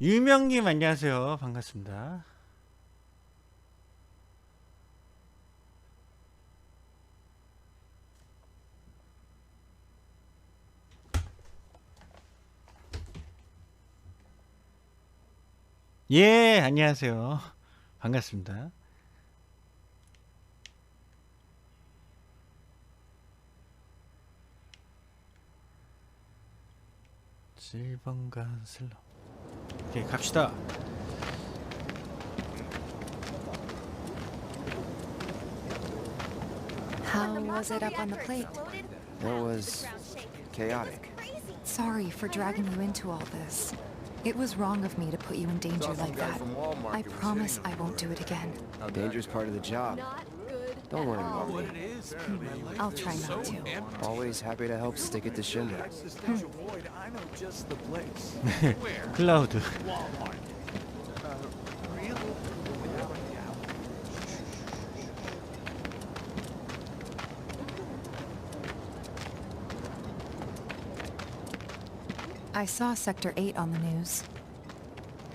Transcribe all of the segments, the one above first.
유명님 안녕하세요. 반갑습니다. 예, 안녕하세요. 반갑습니다. 칠번간 슬러. 오케이, 갑시다. How was it up on the plate? It was chaotic. Sorry for dragging you into all this. It was wrong of me to put you in danger like that. I promise I won't do it again. Danger's part of the job. Don't worry about me. I'll try not to. Always happy to help stick it to Shinra. Hmm. Cloud. I saw Sector 8 on the news.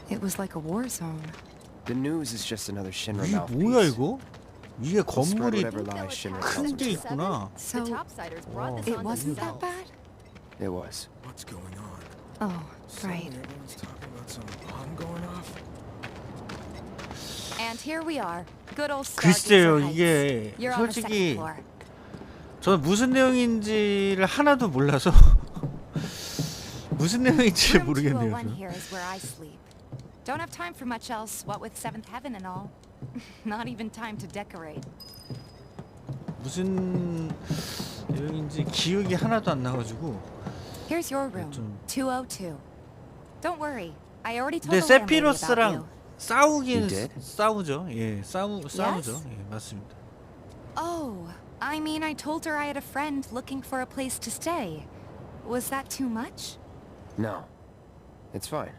It was like a war zone. The news is just another Shinra mouthpiece. 위에 건물이 큰 게. 있구나. So it wasn't that bad? It was. What's going on? Oh, right. Everyone's talking about some bomb going off. And here we are. Good old 글쎄요. 이게 솔직히. 저는 무슨 내용인지를 하나도 몰라서 무슨 내용인지 모르겠네요. 201 저는. here is where I sleep. Don't have time for much else, what with Seventh Heaven and all. Not even time to decorate. 무슨 내용인지 기억이 하나도 안 나가지고. Here's your room, 좀- 202. Don't worry. I already told 근데 the landlady about 세피로스랑 you. 싸우긴 You did? 싸우죠. 예, 싸우 싸우죠. 예, 맞습니다. Oh, I mean, I told her I had a friend looking for a place to stay. Was that too much? No. It's fine.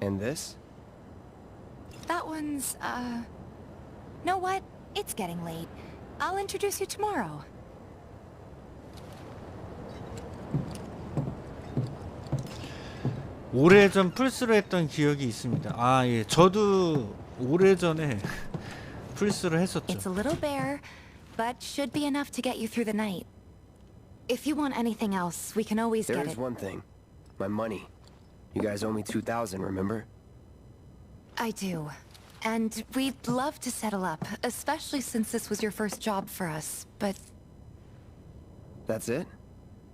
And this? That one's, uh... Know what? It's getting late. I'll introduce you tomorrow. 오래전 플스로 했던 기억이 있습니다. 아, 예. 저도 오래전에 플스를 했었죠. It's a little bare, but should be enough to get you through the night. If you want anything else, we can always There get is it. one thing. My money. You guys owe me 2,000, remember? I do. And we'd love to settle up, especially since this was your first job for us. But That's it?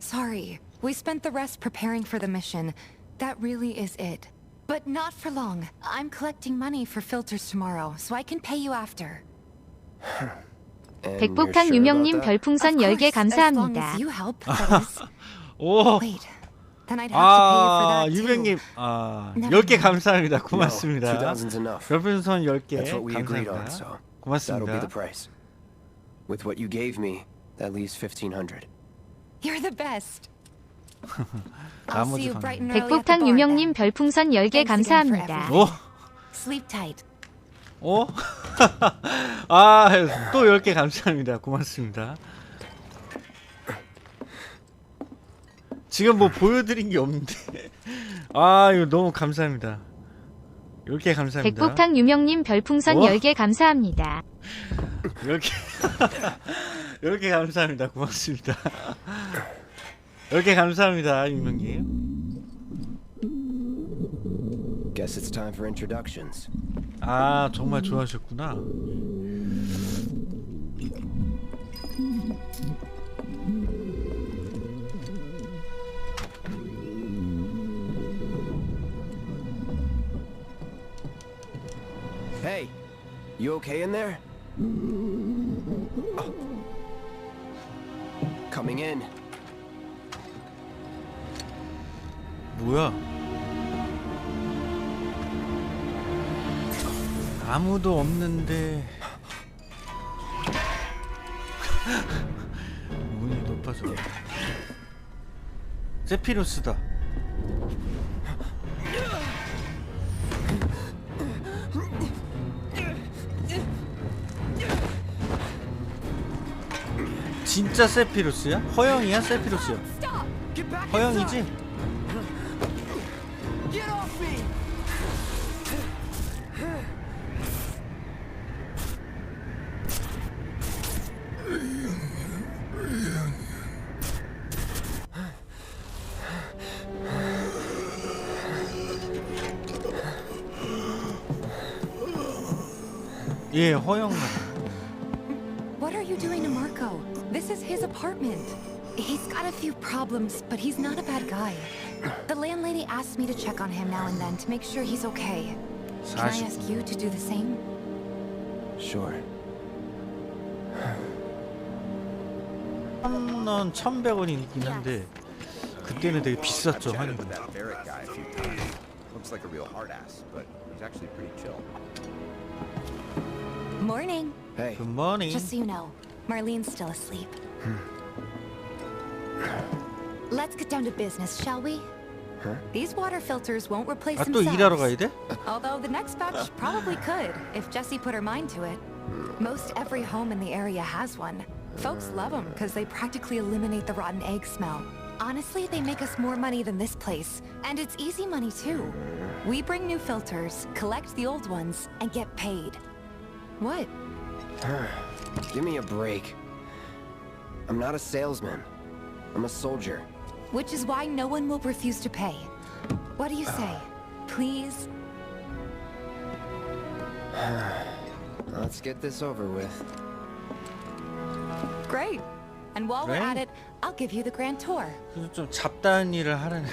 sorry, we spent the rest preparing for the mission. That really is it. But not for long. I'm collecting money for filters tomorrow, so I can pay you after. And you're 백폭탄 sure 유명님 about that? 별풍선 Of 10개 course, as long 감사합니다. as you help, that is. 오. Wait, then I'd have to pay you for 아, that. 유명님. 아, Never 10개 감사합니다. No, 고맙습니다. 2,000's enough. 별풍선 10개 That's what we agreed on, 감사합니다. so that'll be 고맙습니다. the price. With what you gave me, that leaves 1,500. You're the best. I'll 나머지 see you 방금. bright and early at the 백폭탄 bar 유명님. 별풍선 10개 Thanks again for 감사합니다. 오. Sleep tight. 오. 아, 또 10개 감사합니다. 고맙습니다. 지금 뭐 보여드린 게 없는데. 아, 이거 너무 감사합니다. 10개 감사합니다. 백폭탄 유명님 별풍선 오. 10개 감사합니다. 10개. 10개 감사합니다. 고맙습니다. 10개 감사합니다, 유명님. Guess it's time for introductions. 아, 정말 좋아하셨구나. Hey, you okay in there? Oh. Coming in. 뭐야? 아무도 없는데 문이 높아져. 세피로스다. 진짜 세피루스야? 허영이야? 세피루스야? 허영이지? 예, 허영 만 apartment. He's got a few problems, but he's not a bad guy. The landlady asked me to check on him now and then to make ssure he's okay. Can I 40. ask you to do the same? Sure. 천 1,100원이긴 한데 그때는 되게 비쌌죠, I've chatted 한국. with that Barrett guy a few times. Looks like a real hard ass, but he's actually pretty chill. Morning. Hey, Good morning. Just so you know, Marlene's still asleep. Let's get down to business, shall we? Huh? These water filters won't replace 아, 또 themselves. 일하러 가야 돼? Although the next batch probably could, if Jessie put her mind to it. Most every home in the area has one. Folks love them because they practically eliminate the rotten egg smell. Honestly, they make us more money than this place. And it's easy money too. We bring new filters, collect the old ones, and get paid. What? give me a break. I'm not a salesman. I'm a soldier. Which is why no one will refuse to pay. What do you say? Please? Let's get this over with. Great. And while we're at Great. it, I'll give you the grand tour. 그래서 좀 잡다한 일을 하라는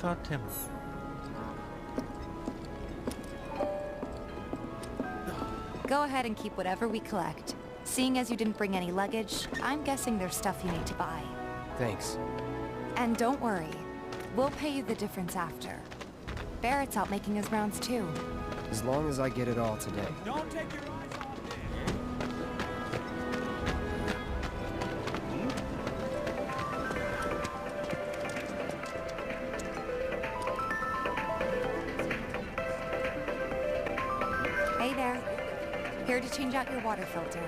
thought Tim. Go ahead and keep whatever we collect. Seeing as you didn't bring any luggage, I'm guessing there's stuff you need to buy. Thanks. And don't worry. We'll pay you the difference after. Barrett's out making his rounds too. As long as I get it all today. Don't take your change out your water filter.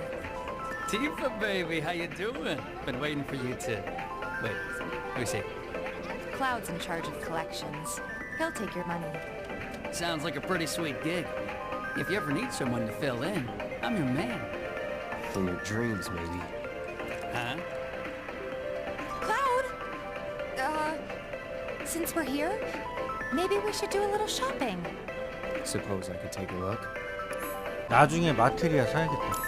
Tifa, baby, how you doing? Been waiting for you to... Wait, let me see. Cloud's in charge of collections. He'll take your money. Sounds like a pretty sweet gig. If you ever need someone to fill in, I'm your man. In your dreams, maybe. Huh? Cloud! Uh, since we're here, maybe we should do a little shopping. Suppose I could take a look? 나중에 마테리아 사야겠다.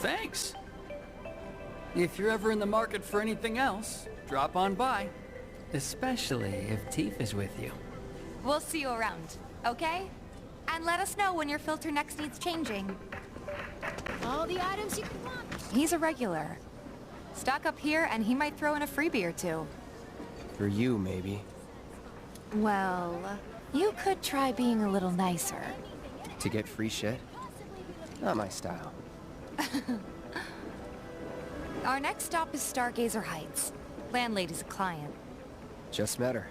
Thanks. If you're ever in the market for anything else, drop on by. Especially if Tifa's with you. We'll see you around, okay? And let us know when your filter next needs changing. All the items you could want. He's a regular. Stock up here and he might throw in a freebie or two. For you, maybe. Well, you could try being a little nicer. To get free shit? Not my style. Our next stop is Stargazer Heights. Landlady's a client. Just met her.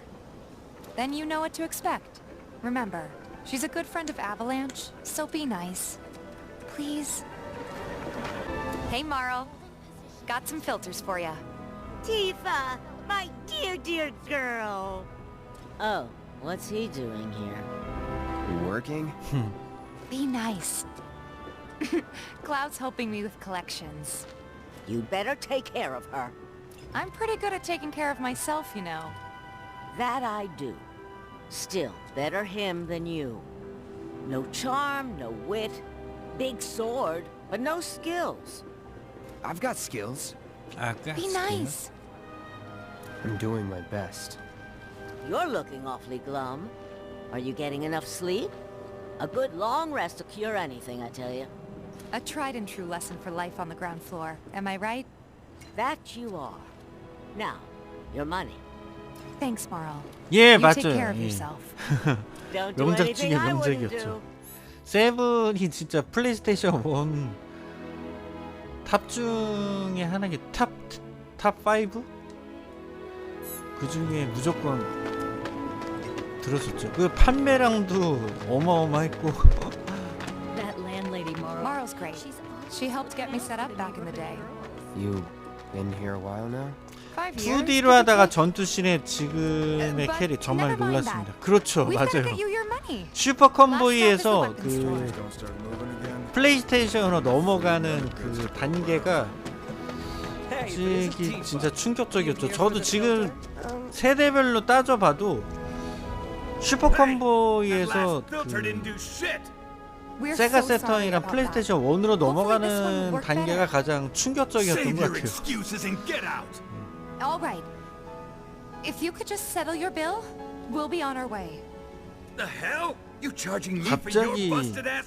Then you know what to expect. Remember, she's a good friend of Avalanche, so be nice. Please. Hey, Marl. Got some filters for ya. Tifa, my dear, dear girl. Oh, what's he doing here? You working? Be nice. Cloud's helping me with collections. You'd better take care of her. I'm pretty good at taking care of myself, you know. That I do. Still, better him than you. No charm, no wit. Big sword, but no skills. I've got skills. 아까 Be nice. I'm doing my best. You're looking awfully glum. Are you getting enough sleep? A good long rest will cure anything, I tell you. A tried and true lesson for life on the ground floor. Am I right? That you are. Now, your money. Thanks, Marl. 예, you 맞아요. take care of 예. yourself. Don't do 명작 anything 중에 I wouldn't 명작이었죠. do. 세븐이 진짜 플레이스테이션 1 탑 중에 하나게 탑 탑 5? 그 중에 무조건 들었었죠. 그 판매량도 어마어마했고 That landlady Marl. Marl's great. She helped get me set up back in the day. You been here a while now? Five years? 2D로 하다가 전투 씬에 지금의 캐리 정말 놀랐습니다. 그렇죠, 맞아요. 슈퍼 컨보이에서 그. 플레이스테이션으로 넘어가는 그 단계가 솔직히 진짜 충격적이었죠. 저도 지금 세대별로 따져봐도 슈퍼 컨보이에서 그 세가 세턴이랑 플레이스테이션 1으로 Hopefully this one will 넘어가는 단계가. 가장 충격적이었던 것 같아요. If you could just settle your bill, we'll be on our way. The hell? You charging me 갑자기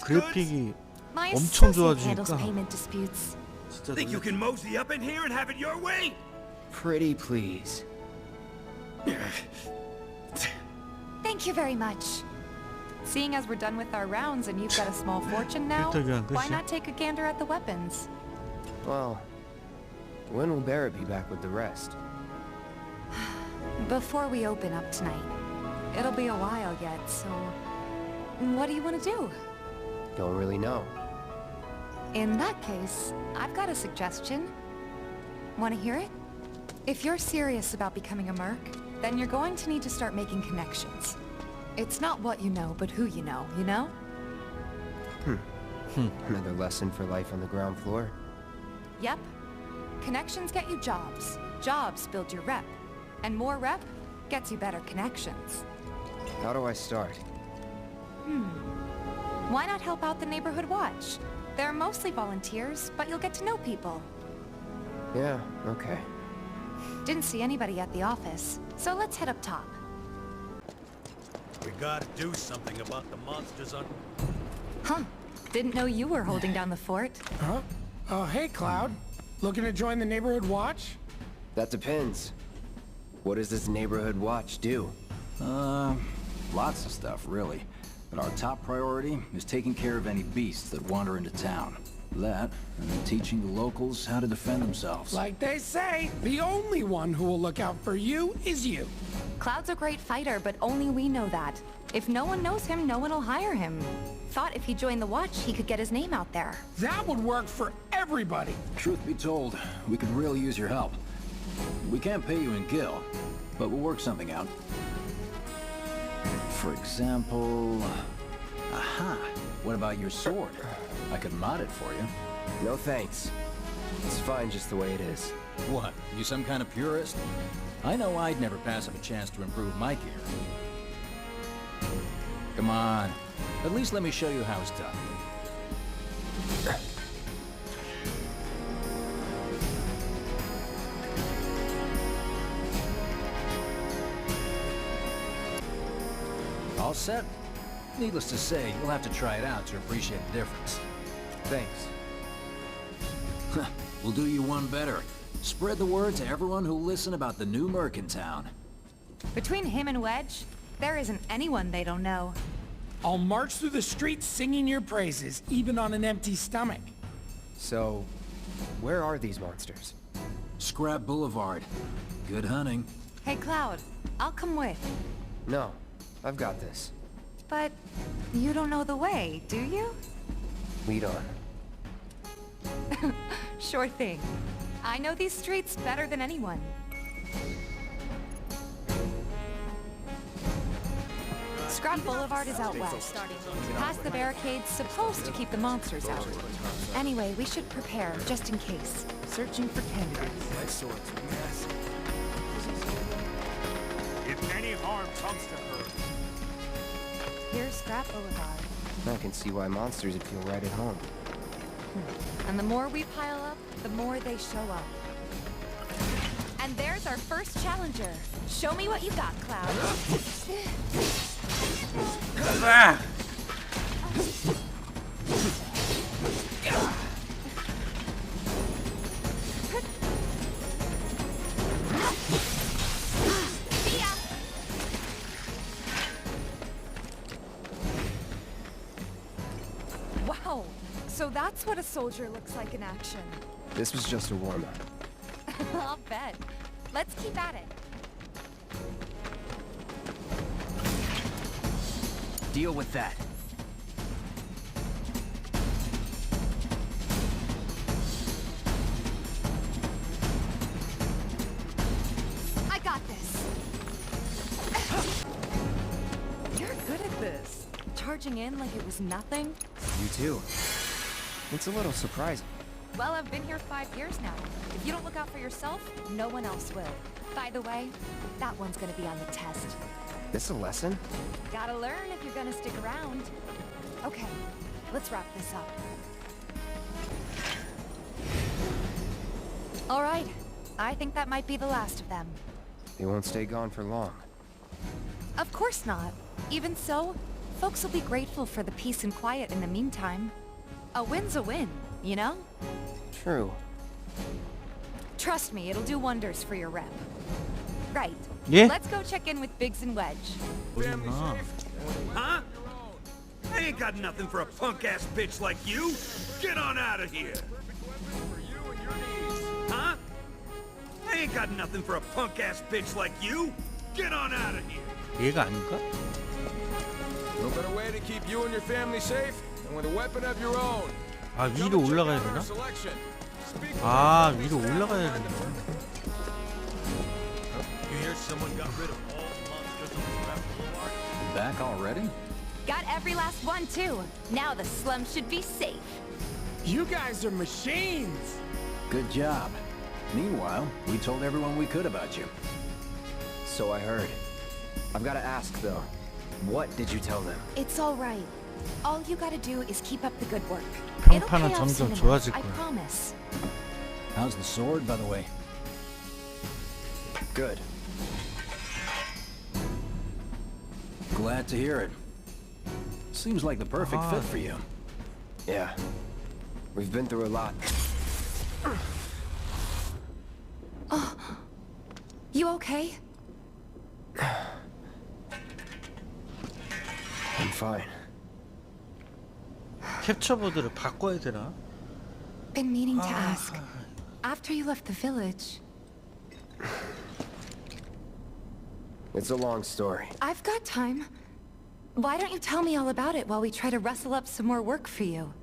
그래픽이 My 엄청 associate handles 좋아지니까. payment disputes. 진짜 Think you can mosey up in here and have it your way? Pretty please. Thank you very much. Seeing as we're done with our rounds and you've got a small fortune now, why not take a gander at the weapons? Well, when will Barrett be back with the rest? Before we open up tonight. It'll be a while yet, so... What do you want to do? Don't really know. In that case, I've got a suggestion. Want to hear it? If you're serious about becoming a merc, then you're going to need to start making connections. It's not what you know, but who you know, you know? Hmm. Another lesson for life on the ground floor. Yep. Connections get you jobs. Jobs build your rep. And more rep gets you better connections. How do I start? Hmm. Why not help out the neighborhood watch? They're mostly volunteers, but you'll get to know people. Yeah, okay. Didn't see anybody at the office, so let's head up top. We gotta do something about the monsters on... Huh. Didn't know you were holding down the fort. Huh? Oh, hey, Cloud. Looking to join the neighborhood watch? That depends. What does this neighborhood watch do? Uh, lots of stuff, really. But our top priority is taking care of any beasts that wander into town. That, and then teaching the locals how to defend themselves. Like they say, the only one who will look out for you is you. Cloud's a great fighter, but only we know that. If no one knows him, no one will hire him. Thought if he joined the watch, he could get his name out there. That would work for everybody. Truth be told, we could really use your help. We can't pay you in gil, but we'll work something out. For example... Aha! What about your sword? I could mod it for you. No thanks. It's fine just the way it is. What? You some kind of purist? I know I'd never pass up a chance to improve my gear. Come on. At least let me show you how it's done. All set? Needless to say, you'll have to try it out to appreciate the difference. Thanks. We'll do you one better. Spread the word to everyone who'll listen about the new Merc in town. Between him and Wedge, there isn't anyone they don't know. I'll march through the streets singing your praises, even on an empty stomach. So, where are these monsters? Scrap Boulevard. Good hunting. Hey, Cloud, I'll come with. No, I've got this. But you don't know the way, do you? Lead on. Sure thing. I know these streets better than anyone. Scrap Boulevard is out west. Past the barricades, supposed to keep the monsters out. Anyway, we should prepare, just in case. Searching for candidates. My. If any harm comes to her, Here's Scrap Boulevard. I can see why monsters would feel right at home. And the more we pile up, the more they show up. And there's our first challenger. Show me what you got, Cloud. 아! So that's what a soldier looks like in action. This was just a warm-up. I'll bet. Let's keep at it. Deal with that. I got this. You're good at this. Charging in like it was nothing. You too. It's a little surprising. Well, I've been here five years now. If you don't look out for yourself, no one else will. By the way, that one's gonna be on the test. This a lesson? Gotta learn if you're gonna stick around. Okay, let's wrap this up. All right, I think that might be the last of them. They won't stay gone for long. Of course not. Even so, folks will be grateful for the peace and quiet in the meantime. A win's a win, you know? True. Trust me, it'll do wonders for your rep. Right. Yeah? Let's go check in with Biggs and Wedge. 어딨나? Huh? I ain't got nothing for a punk-ass bitch like you. Get on out of here. Huh? I ain't got nothing for a punk-ass bitch like you. Get on out of here. 얘가 아닌가? No better way to keep you and your family safe than with a weapon of your own. 아 위로 올라가야 되나? Selection. 아 위로 올라가야 되나? You hear someone got rid of all the monsters on the Scrap Boulevard? Back already? Got every last one, too. Now the slum should be safe. You guys are machines. Good job. Meanwhile, we told everyone we could about you. So I heard. I've got to ask though. What did you tell them? It's all right. All you gotta do is keep up the good work. It'll 평판은 pay off soon 점점 enough, 좋아질 I 거야. promise. How's the sword, by the way? Good. Glad to hear it. Seems like the perfect Ah. fit for you. Yeah. We've been through a lot. You okay? I'm fine. 캡처보드를 바꿔야 되나? Been meaning to ask. After you left the village, It's a long story. I've got time. Why don't you tell me all about it while we try to rustle up some more work for you?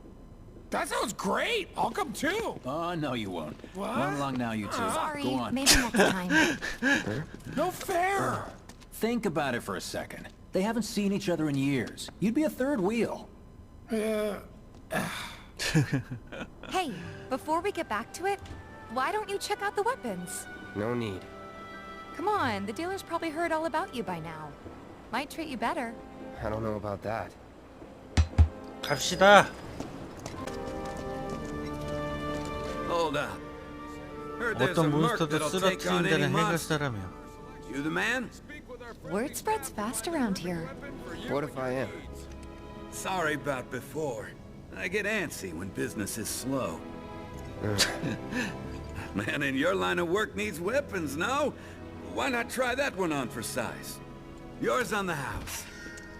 That sounds great. I'll come too. Oh, no, you won't. What? Run along now, you two. Sorry, Go on. maybe next time. No fair. Think about it for a second. They haven't seen each other in years. You'd be a third wheel. Uh, hey, before we get back to it, why don't you check out the weapons? No need. Come on, the dealer's probably heard all about you by now. Might treat you better. I don't know about that. 갑시다. Hold up. Heard there's a 어떤 merc 몬스터도 that'll take on any 쓰러뜨린다는 해결 monster. 사람이야. You the man? Word spreads fast around here. What if I am? Sorry about before. I get antsy when business is slow. Man in your line of work needs weapons, no? Why not try that one on for size? Yours on the house.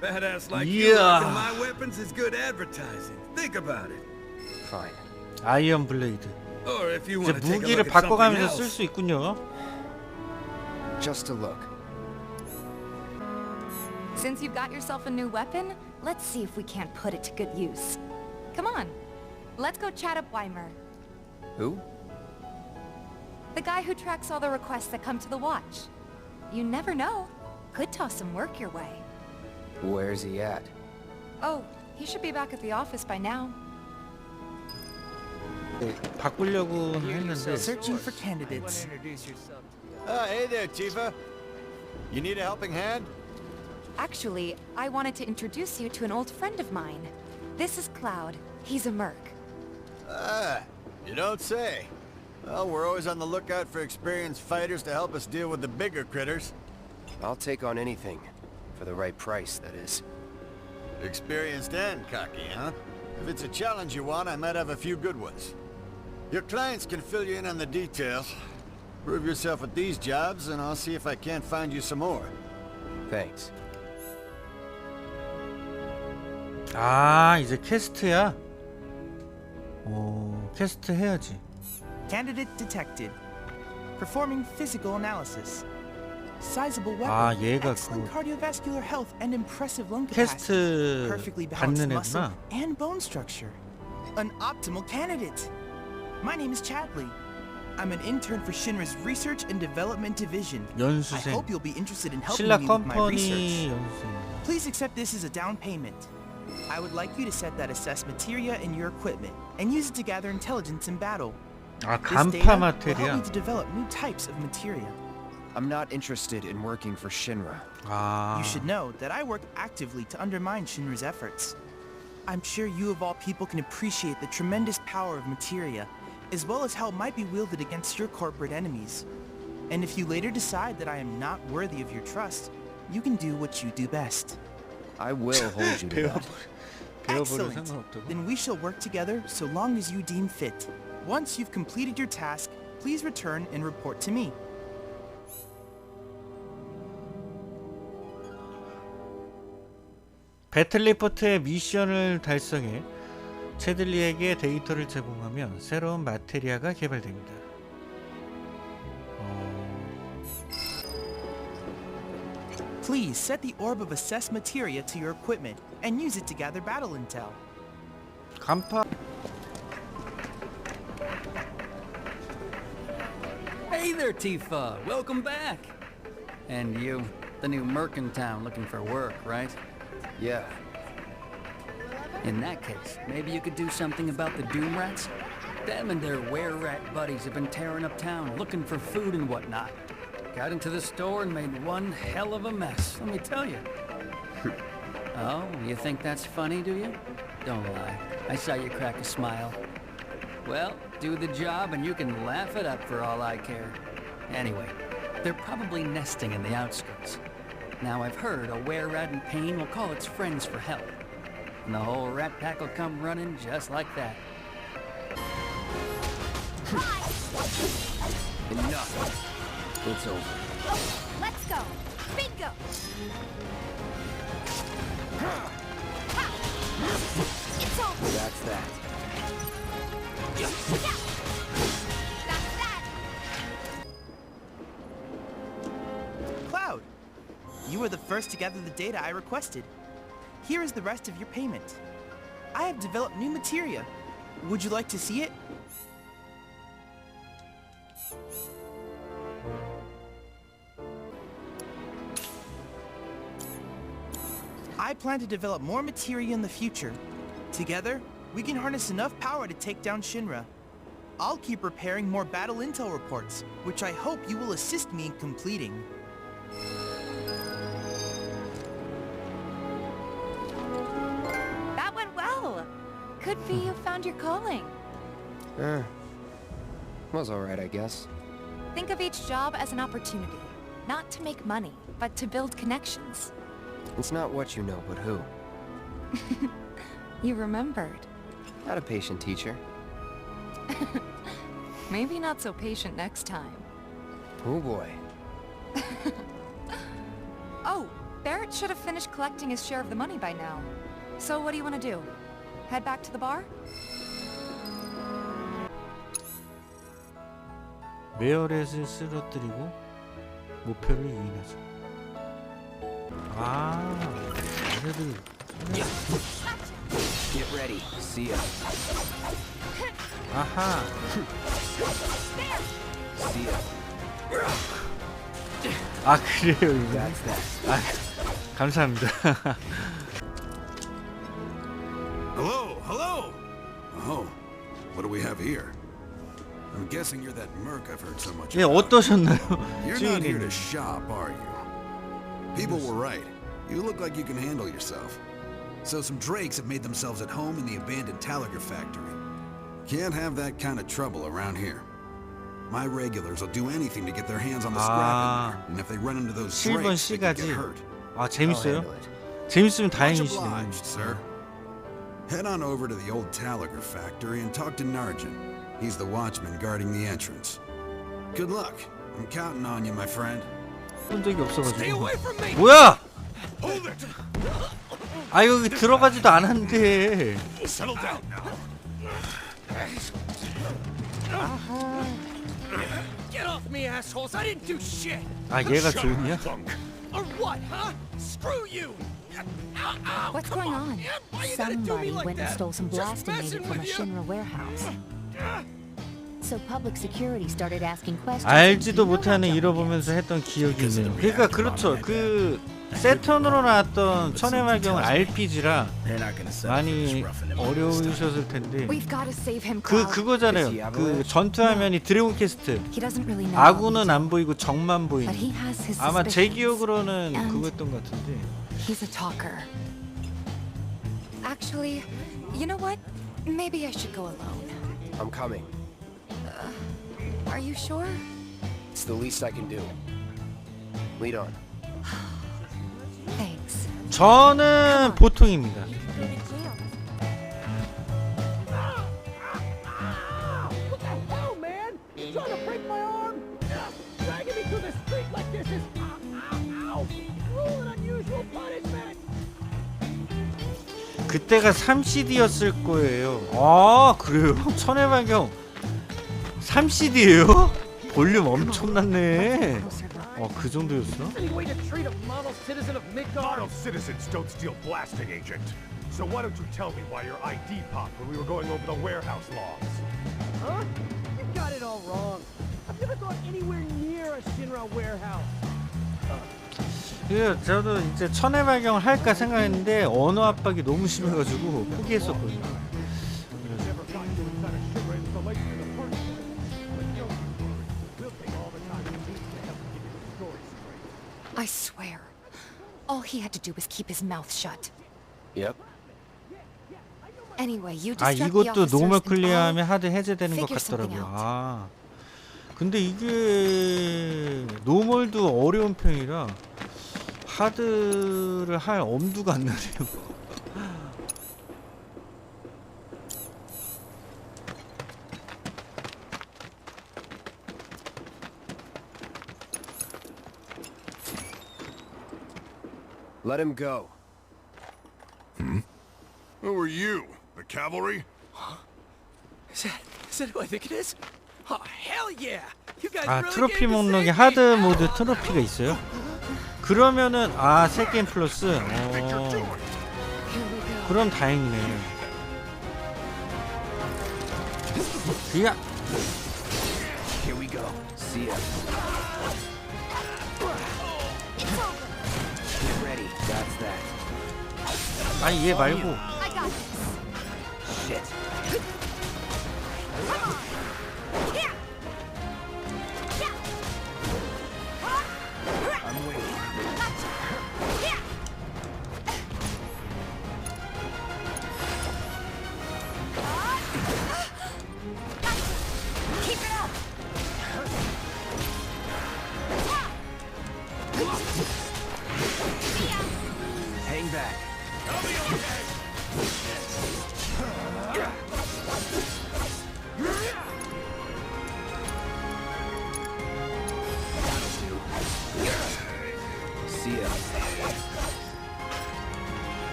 Badass like you Yeah. rocking my weapons is good advertising. Think about it. Fine. 아이언 블레이드. Or if you 이제 want to take a 무기를 look at something 바꿔가면서 쓸 else. 수 있군요. Just a look. Since you've got yourself a new weapon, let's see if we can't put it to good use. Come on, let's go chat up Weimer, Who? the guy who tracks all the requests that come to the watch. You never know. Could toss some work your way. Where's he at? Oh, he should be back at the office by now. 바꾸려고는 했는데 Searching for candidates. Uh, hey there, Tifa. You need a helping hand? Actually, I wanted to introduce you to an old friend of mine. This is Cloud. He's a merc. Ah, you don't say. Well, we're always on the lookout for experienced fighters to help us deal with the bigger critters. I'll take on anything. For the right price, that is. Experienced and cocky, huh? If it's a challenge you want, I might have a few good ones. Your clients can fill you in on the details. Prove yourself with these jobs, and I'll see if I can't find you some more. Thanks. 아 이제 퀘스트야. 오 퀘스트 해야지. Candidate detected. Performing physical analysis. Sizable weapon. 아 얘가 excellent 그 cardiovascular health and impressive lung capacity. 퀘스트 Perfectly balanced 받는 muscle 애구나. and bone structure. An optimal candidate. My name is Chadley. I'm an intern for Shinra's Research and Development Division. I 연수생. hope you'll be interested in helping 신라 me with my 컴퍼니 research. 연수생. Please accept this as a down payment. I would like you to set that assess materia in your equipment and use it to gather intelligence in battle. Ah, this data will help to develop new types of materia. I'm not interested in working for Shinra. Ah. You should know that I work actively to undermine Shinra's efforts. I'm sure you of all people can appreciate the tremendous power of materia, as well as how it might be wielded against your corporate enemies. And if you later decide that I am not worthy of your trust, you can do what you do best. I will hold you to that. 배워버려 Excellent. 상관없다고. Then we shall work together so long as you deem fit. Once you've completed your task, please return and report to me. 배틀 리포트의 미션을 달성해 체들리에게 데이터를 제공하면 새로운 마테리아가 개발됩니다. Please set the orb of assess materia to your equipment and use it to gather battle intel. 간파 Hey there, Tifa. Welcome back. And you, the new merc in town looking for work, right? Yeah. In that case, maybe you could do something about the Doom Rats? Them and their were-rat buddies have been tearing up town, looking for food and whatnot. Got into the store and made one hell of a mess, let me tell you. oh, you think that's funny, do you? Don't lie. I saw you crack a smile. Well, do the job and you can laugh it up for all I care. Anyway, they're probably nesting in the outskirts. Now I've heard a were-rat in pain will call its friends for help. And the whole rat pack will come running just like that. Enough. It's over. Oh, let's go. Bingo. It's over. That's that. Cloud! You were the first to gather the data I requested. Here is the rest of your payment. I have developed new materia. Would you like to see it? I plan to develop more materia in the future. Together, we can harness enough power to take down Shinra. I'll keep preparing more battle intel reports, which I hope you will assist me in completing. That went well. Could be you found your calling. Eh. Was alright, I guess. Think of each job as an opportunity. Not to make money, but to build connections. It's not what you know, but who. You remembered. Not a patient teacher. Maybe not so patient next time. Oh boy. Oh, Barrett should have finished collecting his share of the money by now. So what do you want to do? Head back to the bar? 메어렛을 쓰러뜨리고 목표를 유인하죠. 아, 얘네들 Get ready. See ya. 아하. See ya. 아 그래요 이거. That's that. 아 감사합니다. Hello, hello! Oh, what do we have here? I'm guessing you're that merc I've heard so much 예 about. 어떠셨나요, You're not here to 주인님? shop, are you? People were right. You look like you can handle yourself. So some drakes have made themselves at home in the abandoned Talager factory. Can't have that kind of trouble around here. My regulars will do anything to get their hands on the scrap in there. And if they run into those 7번 drakes, they could C까지. get hurt. 아 재밌어요? 재밌으면 Much 다행이시네요. obliged, sir. Head on over to the old Talager factory and talk to Narjan. He's the watchman guarding the entrance. Good luck. I'm counting on you, my friend. 해본 적이 없어가지고 뭐야! 아 여기 들어가지도 않았는데 아 얘가 조용이야? Or what, huh? Screw you! What's going on? Somebody went and stole some blasting media from a Shinra warehouse. 알지도 못하는 잃어보면서 했던 기억이 있네요. 그러니까 그렇죠. 그 세턴으로 나왔던 천의 말경은 RPG라 많이 어려우셨을 텐데 그. 그거잖아요. 그 전투 화면이 드래곤 퀘스트. 아군은 안 보이고 적만 보이는. 아마 제. 기억으로는 그거였던 것 같은데. Actually, you know what? Maybe I should go alone. I'm coming. Are you sure? It's the least I can do. Lead on. Thanks. 저는 보통입니다. What the hell, man? You trying to break my arm? Dragging me through the street like this is... Ow, ow, cruel and unusual punishment! 그때가 3CD였을 거예요. 아 그래요? 천의 발경 3CD예요? 볼륨 엄청났네. 어 그 정도였어? Any way to treat a model citizen of Midgard? Model citizens don't steal blasting agent. So why don't you tell me why your ID popped when we were going over the warehouse logs? Huh? You got it all wrong. I've never gone anywhere near a Shinra warehouse. 그 저도 이제 천의 발경을 할까 생각했는데 언어 압박이 너무 심해가지고 포기했었거든요. He had to do was keep his mouth shut. Yep. Anyway, you 아 distract the 이것도 노멀 and I'll 클리어하면 하드 해제되는 것 figure something 같더라고요. out. 아 근데 이게 노멀도 어려운 편이라 하드를 할 엄두가 안 나네요. Let him go. Who are you? The cavalry? Is that, is that who I think it is? Oh, hell yeah! You guys 아 really 트로피 목록에! 하드 모드 트로피가 있어요. 그러면은 아 세 게임 플러스. 어, 그럼 다행이네. 그야 Here we go. See ya. 아니 얘 말고 Shit. Come on. Yeah.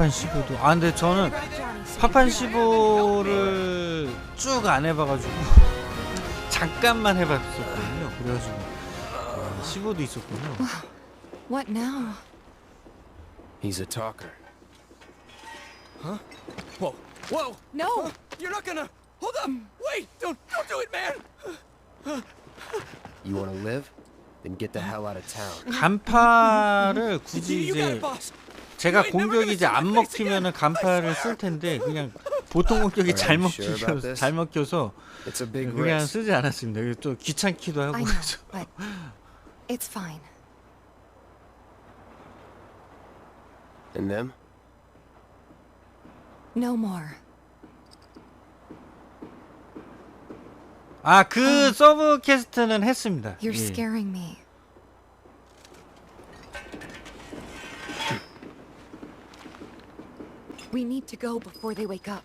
파판 15도. 아 근데 저는 파판 15를 쭉 안 해봐가지고 잠깐만 해봤었거든요. 그래가지고 어, 15도 있었군요. What now? He's a talker. Huh? Whoa, whoa! No! You're not gonna... Hold up! Wait! Don't, don't do it, man! You want to live? Then get the hell out of town. 간파를 굳이 이제! 제가 공격이 이제 안 먹히면은 간파를 쓸 텐데 그냥 보통 공격이 잘 this? 잘 먹혀서 그냥. 쓰지 않았습니다. 이게 또 귀찮기도 하고 그래서 it's fine. And them? No more. 아그 서브 캐스트는 했습니다. You're 예. scaring me. We need to go before they wake up.